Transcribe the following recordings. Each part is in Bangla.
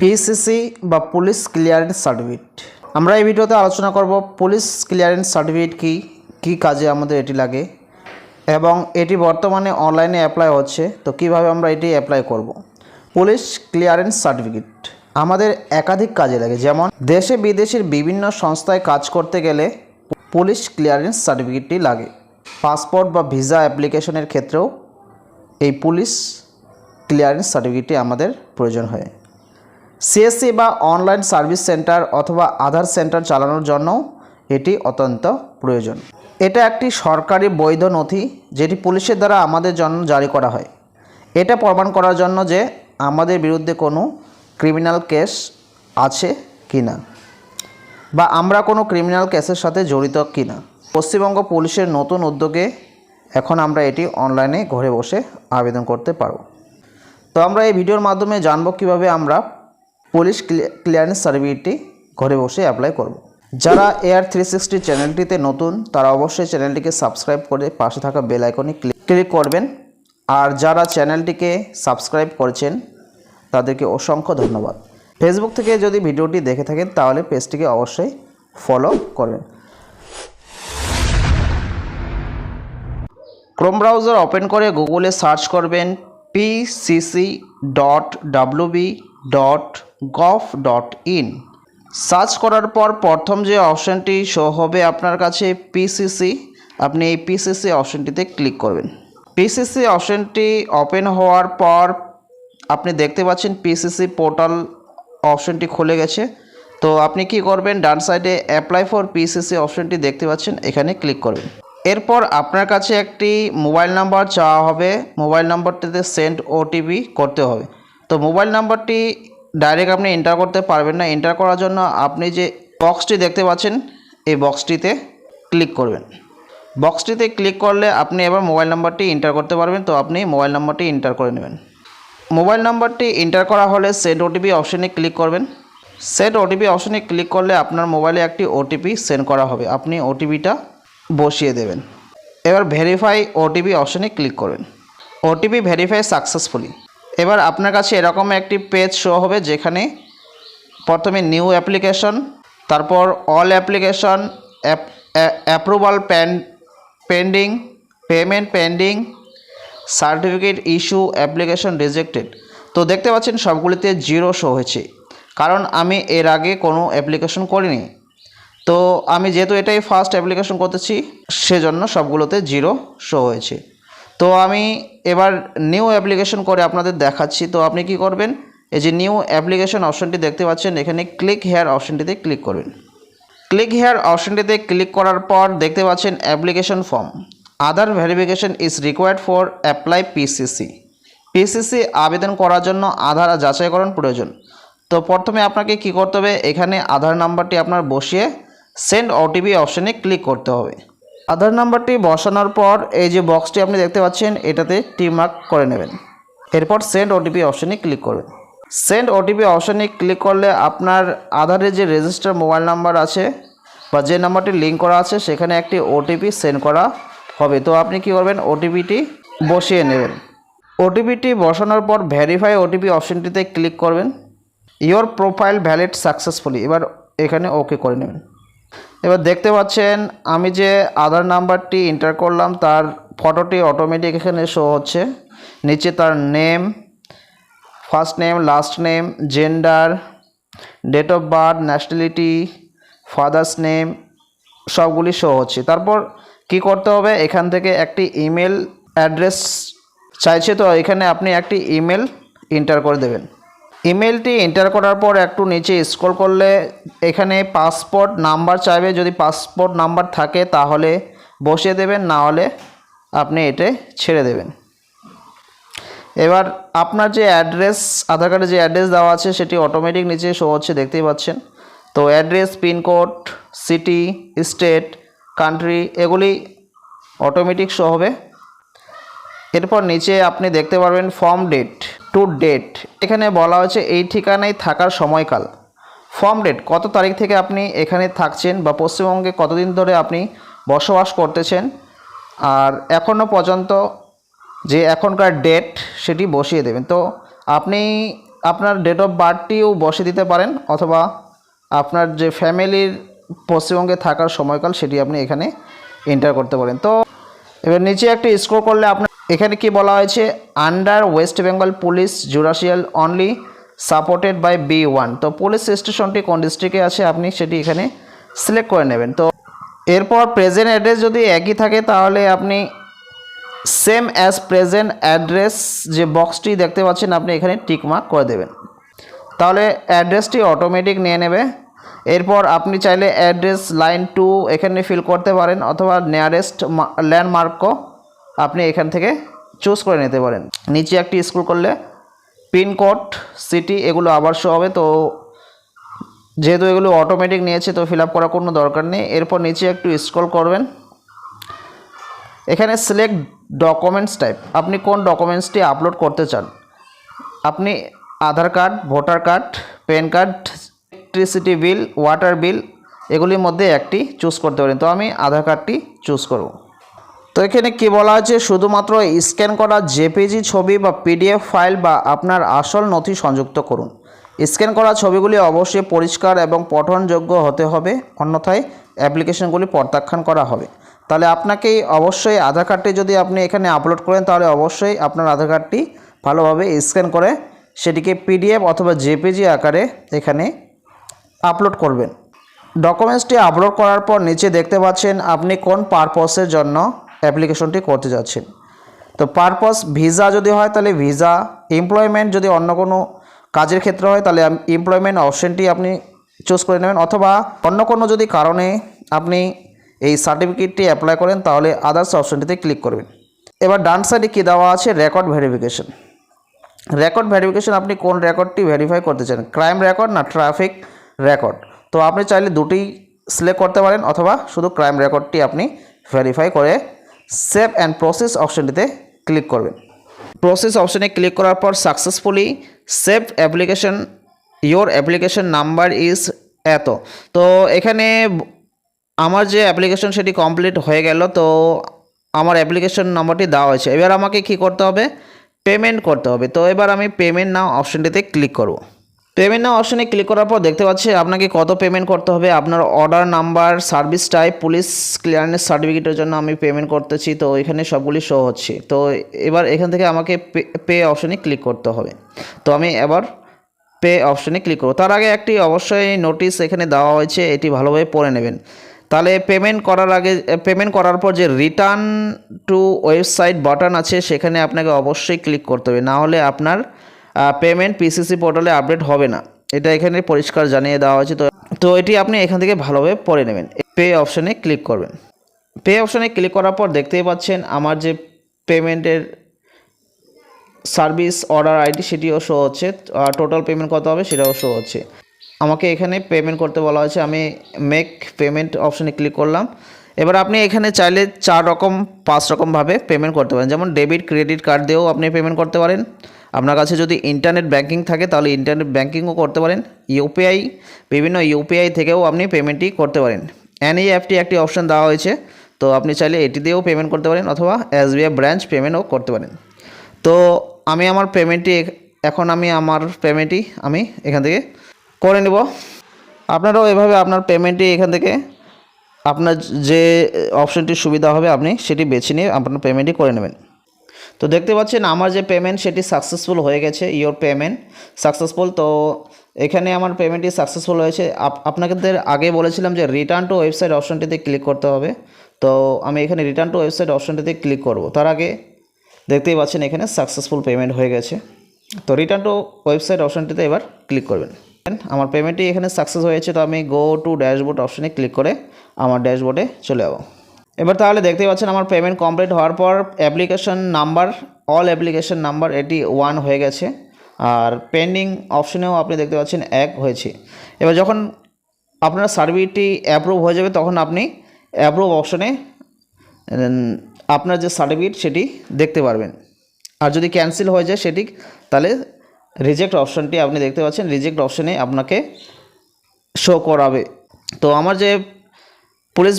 পিসিসি বা পুলিশ ক্লিয়ারেন্স সার্টিফিকেট আমরা এই ভিডিওতে আলোচনা করব পুলিশ ক্লিয়ারেন্স সার্টিফিকেট কী কী কাজে আমাদের এটি লাগে এবং এটি বর্তমানে অনলাইনে অ্যাপ্লাই হচ্ছে, তো কীভাবে আমরা এটি অ্যাপ্লাই করব। পুলিশ ক্লিয়ারেন্স সার্টিফিকেট আমাদের একাধিক কাজে লাগে, যেমন দেশে বিদেশের বিভিন্ন সংস্থায় কাজ করতে গেলে পুলিশ ক্লিয়ারেন্স সার্টিফিকেটটি লাগে। পাসপোর্ট বা ভিসা অ্যাপ্লিকেশনের ক্ষেত্রেও এই পুলিশ ক্লিয়ারেন্স সার্টিফিকেটটি আমাদের প্রয়োজন হয়। সিএসসি বা অনলাইন সার্ভিস সেন্টার অথবা আধার সেন্টার চালানোর জন্য এটি অত্যন্ত প্রয়োজন। এটা একটি সরকারি বৈধ নথি যেটি পুলিশের দ্বারা আমাদের জন্য জারি করা হয়। এটা প্রমাণ করার জন্য যে আমাদের বিরুদ্ধে কোনো ক্রিমিনাল কেস আছে কি না বা আমরা কোনো ক্রিমিনাল কেসের সাথে জড়িত কি না পশ্চিমবঙ্গ পুলিশের নতুন উদ্যোগে এখন আমরা এটি অনলাইনে ঘরে বসে আবেদন করতে পারব। তো আমরা এই ভিডিওর মাধ্যমে জানব কীভাবে আমরা পুলিশ ক্লিয়ারেন্স সার্টিফিকেটটি ঘরে বসে অ্যাপ্লাই করব। যারা এয়ার থ্রি সিক্সটি চ্যানেলটিতে নতুন, তারা অবশ্যই চ্যানেলটিকে সাবস্ক্রাইব করে পাশে থাকা বেল আইকনে ক্লিক করবেন। আর যারা চ্যানেলটিকে সাবস্ক্রাইব করেছেন, তাদেরকে অসংখ্য ধন্যবাদ। ফেসবুক থেকে যদি ভিডিওটি দেখে থাকেন, তাহলে পেজটিকে অবশ্যই ফলো করবেন। ক্রোম ব্রাউজার ওপেন করে গুগলে সার্চ করবেন PCC dot WB dot gov dot in search করার পর প্রথম যে অপশানটি শো হবে আপনার কাছে পিসিসি আপনি এই পিসিসি অপশানটিতে ক্লিক করবেন। পিসিসি অপশানটি ওপেন হওয়ার পর আপনি দেখতে পাচ্ছেন পিসিসি পোর্টাল অপশানটি খুলে গেছে। তো আপনি কি করবেন, ডান সাইডে অ্যাপ্লাই ফর পিসিসি অপশানটি দেখতে পাচ্ছেন, এখানে ক্লিক করবেন। এরপর আপনার কাছে একটি মোবাইল নাম্বার চাওয়া হবে মোবাইল নাম্বারটিতে সেন্ড ওটিপি করতে হবে। তো মোবাইল নাম্বারটি ডাইরেক্ট আপনি এন্টার করতে পারবেন না। এন্টার করার জন্য আপনি যে বক্সটি দেখতে পাচ্ছেন, এই বক্সটিতে ক্লিক করবেন। বক্সটিতে ক্লিক করলে আপনি এবার মোবাইল নাম্বারটি এন্টার করতে পারবেন। তো আপনি মোবাইল নাম্বারটি এন্টার করে নেবেন। মোবাইল নাম্বারটি এন্টার করা হলে সেন্ড ওটিপি অপশানে ক্লিক করবেন। সেন্ড ওটিপি অপশানে ক্লিক করলে আপনার মোবাইলে একটি ওটিপি সেন্ড করা হবে। আপনি ওটিপিটা বসিয়ে দেবেন। এবার ভেরিফাই ওটিপি অপশানে ক্লিক করবেন। ওটিপি ভেরিফাই সাকসেসফুলি এবার আপনার কাছে এরকম একটি পেজ শো হবে যেখানে প্রথমে নিউ অ্যাপ্লিকেশন তারপর all application approval pending payment pending certificate issue application rejected তো দেখতে পাচ্ছেন সবগুলিতে জিরো শো হয়েছে। কারণ আমি এর আগে কোনো অ্যাপ্লিকেশন করিনি। তো আমি যেহেতু এটাই ফার্স্ট অ্যাপ্লিকেশন করতেছি, সেজন্য সবগুলোতে জিরো শো হয়েছে। তো আমি এবার নিউ অ্যাপ্লিকেশন করে আপনাদের দেখাচ্ছি। তো আপনি কি করবেন? এই যে নিউ অ্যাপ্লিকেশন অপশনটি দেখতে পাচ্ছেন, এখানে ক্লিক হেয়ার অপশনটিতে ক্লিক করবেন ক্লিক হেয়ার অপশনটিতে ক্লিক করার পর দেখতে পাচ্ছেন application form Aadhaar verification is required for apply PCC PCC আবেদন করার জন্য আধার যাচাইকরণ প্রয়োজন। তো প্রথমে আপনাকে কি করতে হবে? এখানে আধার নাম্বারটি আপনার বসিয়ে সেন্ড ওটিপি অপশানে ক্লিক করতে হবে। আধার নাম্বারটি বসানোর পর এই যে বক্সটি আপনি দেখতে পাচ্ছেন, এটাতে টি মার্ক করে নেবেন। এরপর সেন্ড ওটিপি অপশানে ক্লিক করবেন। সেন্ড ওটিপি অপশানে ক্লিক করলে আপনার আধারের যে রেজিস্টার মোবাইল নাম্বার আছে বা যে নাম্বারটি লিঙ্ক করা আছে, সেখানে একটি ওটিপি সেন্ড করা হবে। তো আপনি কি করবেন? ওটিপিটি বসিয়ে নেবেন। ওটিপিটি বসানোর পর ভেরিফাই ওটিপি অপশানটিতে ক্লিক করবেন। ইওর প্রোফাইল ভ্যালিড সাকসেসফুলি এবার এখানে ওকে করে নেবেন। এবার দেখতে পাচ্ছেন, আমি যে আধার নাম্বারটি এন্টার করলাম, তার ফটোটি অটোমেটিক এখানে শো হচ্ছে। নিচে তার name first name last name gender date of birth nationality father's name সবগুলি শো হচ্ছে। তারপর কি করতে হবে? এখান থেকে একটি ইমেল অ্যাড্রেস চাইছে, তো এখানে আপনি একটি ইমেল এন্টার করে দেবেন। ইমেলটি এন্টার করার পর একটু নিচে স্ক্রল করলে এখানে পাসপোর্ট নাম্বার চাইবে। যদি পাসপোর্ট নাম্বার থাকে তাহলে বসিয়ে দেবেন, না হলে আপনি এটা ছেড়ে দেবেন। এবার আপনার যে অ্যাড্রেস, আধার কার্ডে যে অ্যাড্রেস দেওয়া আছে সেটি অটোমেটিক নিচে শো হচ্ছে, দেখতেই পাচ্ছেন। তো address pincode city, state, country, এগুলি অটোমেটিক শো হবে। এরপর নিচে আপনি দেখতে পারবেন ফর্ম ডেট। টু ডেট এখানে বলা হয়েছে এই ঠিকানায় থাকার সময়কাল। ফর্ম ডেট কত তারিখ থেকে আপনি এখানে থাকছেন বা পশ্চিমবঙ্গে কতদিন ধরে আপনি বসবাস করতেছেন? আর এখনও পর্যন্ত যে এখনকার ডেট সেটি বসিয়ে দেবেন। তো আপনি আপনার ডেট অফ বার্থটিও বসে দিতে পারেন, অথবা আপনার যে ফ্যামিলির পশ্চিমবঙ্গে থাকার সময়কাল, সেটি আপনি এখানে এন্টার করতে পারেন। তো এবার নিচে একটা স্কোর করলে আপনার এখানে কি বলা হয়েছে? Under West Bengal police judicial only supported by B one তো পুলিশ স্টেশনটি কোন ডিস্ট্রিক্টে আছে আপনি সেটি এখানে সিলেক্ট করে নেবেন। তো এরপর প্রেজেন্ট অ্যাড্রেস যদি একই থাকে তাহলে আপনি সেম অ্যাজ প্রেজেন্ট অ্যাড্রেস যে বক্সটি দেখতে পাচ্ছেন আপনি এখানে টিকমার্ক করে দেবেন। তাহলে অ্যাড্রেসটি অটোমেটিক নিয়ে নেবে। এরপর আপনি চাইলে অ্যাড্রেস লাইন টু এখানে ফিল করতে পারেন অথবা নিয়ারেস্ট ল্যান্ডমার্কও আপনি এখান থেকে চুজ করে নিতে পারেন। নিচে একটি স্ক্রল করলে পিনকোড সিটি এগুলো আবার শো হবে। তো যেহেতু এগুলো অটোমেটিক নিয়েছে, তো ফিল আপ করার কোনো দরকার নেই। এরপর নিচে একটু স্ক্রল করবেন। এখানে সিলেক্ট ডকুমেন্টস টাইপ আপনি কোন ডকুমেন্টসটি আপলোড করতে চান? আপনি Aadhaar card, voter card, PAN card electricity bill water bill এগুলির মধ্যে একটি চুজ করতে পারেন। তো আমি আধার কার্ডটি চুজ করব। তো এখানে কি বলা আছে? শুধুমাত্র স্ক্যান করা জেপিজি ছবি বা পিডিএফ ফাইল বা আপনার আসল নথি সংযুক্ত করুন। স্ক্যান করা ছবিগুলি অবশ্যই পরিষ্কার এবং পঠনযোগ্য হতে হবে, অন্যথায় অ্যাপ্লিকেশনগুলি প্রত্যাখ্যান করা হবে। তাহলে আপনাকেই অবশ্যই আধার কার্ডটি যদি আপনি এখানে আপলোড করেন, তাহলে অবশ্যই আপনার আধার কার্ডটি ভালোভাবে স্ক্যান করে সেটিকে পিডিএফ অথবা জেপিজি আকারে এখানে আপলোড করবেন। ডকুমেন্টসটি আপলোড করার পর নিচে দেখতে পাচ্ছেন আপনি কোন পারপসের জন্য অ্যাপ্লিকেশনটি করতে যাচ্ছেন তো পারপস ভিসা যদি হয়, তাহলে ভিসা এমপ্লয়মেন্ট যদি অন্য কোনো কাজের ক্ষেত্রে হয়, তাহলে এমপ্লয়মেন্ট অপশনটি আপনি চুজ করে নেবেন। অথবা অন্য কোনো যদি কারণে আপনি এই সার্টিফিকেটটি অ্যাপ্লাই করেন, তাহলে আদার্স অপশনটিতে ক্লিক করবেন। এবার ডান সাইডে কী দেওয়া আছে? রেকর্ড ভেরিফিকেশন রেকর্ড ভেরিফিকেশন আপনি কোন রেকর্ডটি ভেরিফাই করতে চান? ক্রাইম রেকর্ড না ট্রাফিক রেকর্ড তো আপনি চাইলে দুটি সিলেক্ট করতে পারেন, অথবা শুধু ক্রাইম রেকর্ডটি আপনি ভেরিফাই করে সেভ অ্যান্ড প্রসেস অপশনটিতে ক্লিক করবেন। প্রসেস অপশনে ক্লিক করার পর successfully save application your application number is এত। তো এখানে আমার যে অ্যাপ্লিকেশন সেটি কমপ্লিট হয়ে গেল, তো আমার অ্যাপ্লিকেশন নম্বরটি দেওয়া হয়েছে। এবার আমাকে কি করতে হবে? পেমেন্ট করতে হবে। তো এবার আমি পেমেন্ট নাও অপশনটিতে ক্লিক করব। পেমেন্ট নাও অপশনে ক্লিক করার পর দেখতে পাচ্ছি আপনাকে কত পেমেন্ট করতে হবে। আপনার order number service type police clearance সার্টিফিকেটের জন্য আমি পেমেন্ট করতেছি। তো এখানে সবগুলি শো হচ্ছে। তো এবার এখান থেকে আমাকে পে অপশনে ক্লিক করতে হবে। তো আমি এবার পে অপশনে ক্লিক করব। তার আগে একটি অবশ্যই নোটিশ এখানে দেওয়া হয়েছে, এটি ভালোভাবে পড়ে নেবেন। তাহলে পেমেন্ট করার আগে পেমেন্ট করার পর যে রিটার্ন টু ওয়েবসাইট বাটন আছে, সেখানে আপনাকে অবশ্যই ক্লিক করতে হবে। না হলে আপনার পেমেন্ট পিসিসি পোর্টালে আপডেট হবে না। এটা এখানে পরিষ্কার জানিয়ে দেওয়া হয়েছে। তো তো এটি আপনি এখান থেকে ভালোভাবে পড়ে নেবেন। পে অপশনে ক্লিক করবেন। পে অপশনে ক্লিক করার পর দেখতেই পাচ্ছেন আমার যে পেমেন্টের সার্ভিস অর্ডার আইডি সেটিও শো হচ্ছে। টোটাল পেমেন্ট কত হবে সেটাও শো হচ্ছে। আমাকে এখানে পেমেন্ট করতে বলা হয়েছে। আমি মেক পেমেন্ট অপশনে ক্লিক করলাম। এবার আপনি এখানে চাইলে চার রকম, পাঁচ রকমভাবে পেমেন্ট করতে পারেন। যেমন ডেবিট ক্রেডিট কার্ড দিয়েও আপনি পেমেন্ট করতে পারেন। আপনার কাছে যদি ইন্টারনেট ব্যাঙ্কিং থাকে, তাহলে ইন্টারনেট ব্যাঙ্কিংও করতে পারেন। ইউপিআই বিভিন্ন ইউপিআই থেকেও আপনি পেমেন্টটি করতে পারেন। এনইএফটি একটি অপশন দেওয়া হয়েছে, তো আপনি চাইলে এটি দিয়েও পেমেন্ট করতে পারেন, অথবা এসবিআই ব্রাঞ্চ পেমেন্টও করতে পারেন। তো আমি আমার পেমেন্টটি এখন আমি আমার পেমেন্টটি আমি এখান থেকে করে নেব। আপনারাও এভাবে আপনার পেমেন্টটি এখান থেকে আপনার যে অপশনটির সুবিধা হবে, আপনি সেটি বেছে নিয়ে আপনার পেমেন্টটি করে নেবেন। তো দেখতে পাচ্ছেন, আমার যে পেমেন্ট সেটি সাকসেসফুল হয়ে গেছে ইওর পেমেন্ট সাকসেসফুল তো এখানে আমার পেমেন্টটি সাকসেসফুল হয়েছে। আপ- আপনাদের আগে বলেছিলাম যে রিটার্ন টু ওয়েবসাইট অপশনটিতে ক্লিক করতে হবে। তো আমি এখানে রিটার্ন টু ওয়েবসাইট অপশনটিতে ক্লিক করব। তার আগে দেখতেই পাচ্ছেন, এখানে সাকসেসফুল পেমেন্ট হয়ে গেছে। তো রিটার্ন টু ওয়েবসাইট অপশনটিতে এবার ক্লিক করবেন। আমার পেমেন্টটি এখানে সাকসেস হয়েছে, তো আমি গো টু ড্যাশবোর্ড অপশনে ক্লিক করে আমার ড্যাশবোর্ডে চলে যাব। এবার তাহলে দেখতে পাচ্ছেন আমার পেমেন্ট কমপ্লিট হওয়ার পর application number all application number এটি ওয়ান হয়ে গেছে। আর পেন্ডিং অপশনেও আপনি দেখতে পাচ্ছেন এক হয়েছে। এবার যখন আপনার সার্ভিসটি অ্যাপ্রুভ হয়ে যাবে, তখন আপনি অ্যাপ্রুভ অপশনে আপনার যে সার্টিফিকেট সেটি দেখতে পারবেন। আর যদি ক্যান্সেল হয়ে যায় সেটি, তাহলে রিজেক্ট অপশনটি আপনি দেখতে পাচ্ছেন। রিজেক্ট অপশনে আপনাকে শো করাবে। তো আমার যে পুলিশ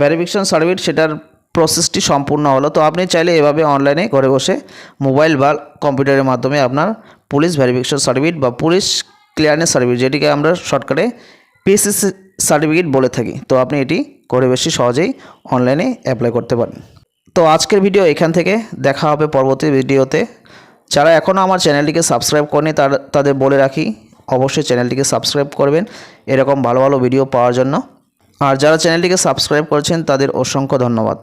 ভেরিফিকেশন সার্টিফিকেট সেটার প্রসেসটি সম্পূর্ণ হলো। তো আপনি চাইলে এভাবে অনলাইনে ঘরে বসে মোবাইল বা কম্পিউটারের মাধ্যমে আপনার পুলিশ ভেরিফিকেশন সার্টিফিকেট বা পুলিশ ক্লিয়ারেন্স সার্টিফিকেট যেটিকে আমরা শর্টকাটে পিএসসি সার্টিফিকেট বলে থাকি। তো আপনি এটি ঘরে বেশি সহজেই অনলাইনে অ্যাপ্লাই করতে পারেন। তো আজকের ভিডিও এখান থেকে দেখা হবে পরবর্তী ভিডিওতে যারা এখনও আমার চ্যানেলটিকে সাবস্ক্রাইব করেনি, তার, তাদের বলে রাখি, অবশ্যই চ্যানেলটিকে সাবস্ক্রাইব করবেন। এরকম ভালো ভালো ভিডিও পাওয়ার জন্য। আর যারা চ্যানেলটিকে সাবস্ক্রাইব করেছেন তাদের অসংখ্য ধন্যবাদ।